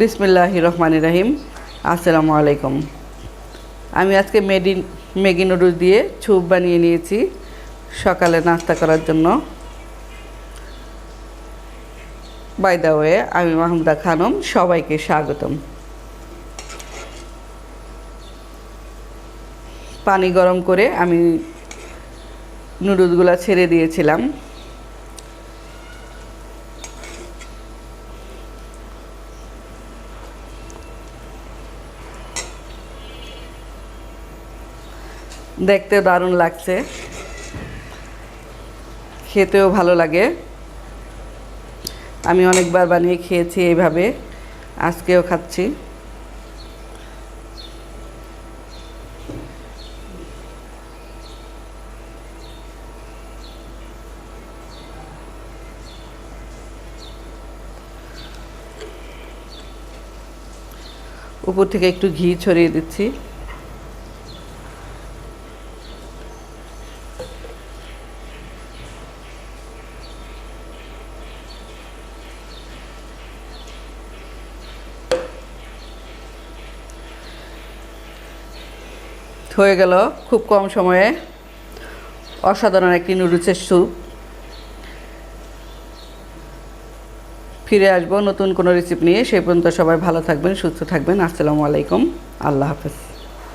বিসমিল্লাহ রহমান রাহিম। আসসালামু আলাইকুম। আমি আজকে মেডি, ম্যাগি নুডলস দিয়ে ছুপ বানিয়ে নিয়েছি সকালে নাস্তা করার জন্য। বাই দা ওয়ে আমি মাহমুদা খানম, সবাইকে স্বাগতম। পানি গরম করে আমি নুডলসগুলো ছেড়ে দিয়েছিলাম। দেখতে দারুণ লাগছে। খেতেও ভালো লাগে। আমি অনেকবার বানিয়ে খেয়েছি এইভাবে, আজকেও খাচ্ছি। উপর থেকে একটু ঘি ছড়িয়ে দিচ্ছি। হয়ে গেল খুব কম সময়ে অসাধারণ একটি নুডলসের স্যুপ ফিরে আসব নতুন কোনো রেসিপি নিয়ে। সেই পর্যন্ত সবাই ভালো থাকবেন, সুস্থ থাকবেন। আসসালামু আলাইকুম। আল্লাহ হাফেজ।